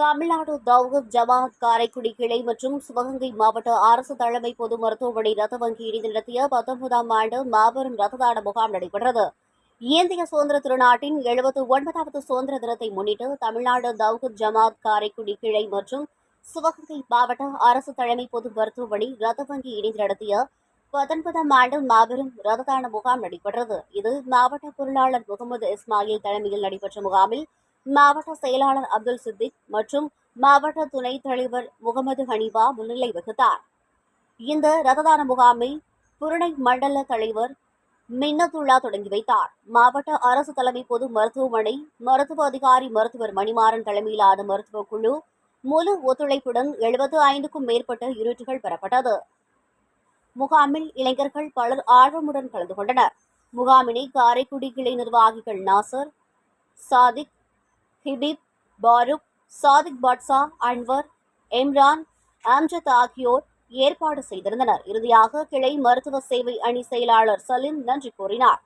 தமிழ்நாடு தௌஹத் ஜமாத் காரைக்குடி கிளை மற்றும் சிவகங்கை மாவட்ட அரசு தலைமை பொது மருத்துவமனை ரத்த வங்கி இணைந்து நடத்திய பத்தொன்பதாம் ஆண்டு மாபெரும் ரத்த தான முகாம் நடைபெற்றது. இந்திய சுதந்திர திருநாட்டின் எழுபத்து ஒன்பதாவது சுதந்திர தினத்தை முன்னிட்டு தமிழ்நாடு தௌஹத் ஜமாத் காரைக்குடி கிளை மற்றும் சிவகங்கை மாவட்ட அரசு தலைமை பொது மருத்துவமனை ரத்த வங்கி இணைந்து நடத்திய பத்தொன்பதாம் ஆண்டு மாபெரும் ரத்த தான முகாம் நடைபெற்றது. இது மாவட்ட பொருளாளர் முகமது இஸ்மாயில் தலைமையில் நடைபெற்ற முகாமில் மாவட்ட செயலாளர் அப்துல் சித்திக் மற்றும் மாவட்ட துணைத் தலைவர் முகமது ஹனீபா முன்னிலை வகித்தார். இந்த ரத்ததான முகாமை புருணை மண்டல தலைவர் மின்னத்துல்லா தொடங்கி வைத்தார். மாவட்ட அரசு தலைமை பொது மருத்துவமனை மருத்துவ அதிகாரி மருத்துவர் மணிமாறன் தலைமையிலான மருத்துவ குழு முழு ஒத்துழைப்புடன் எழுபத்து ஐந்துக்கும் மேற்பட்ட யூனிட்டுகள் பெறப்பட்டது. முகாமில் இளைஞர்கள் பலர் ஆர்வமுடன் கலந்து கொண்டனர். முகாமினை காரைக்குடி கிளை நிர்வாகிகள் நாசர் சாதிக் ஹிபிப் பாருக் சாதிக் பாட்ஷா அன்வர் இம்ரான் அம்ஜத் ஆகியோர் ஏற்பாடு செய்திருந்தனர். இறுதியாக கிளை மருத்துவ சேவை அணி செயலாளர் சலீம் நன்றி கூறினார்.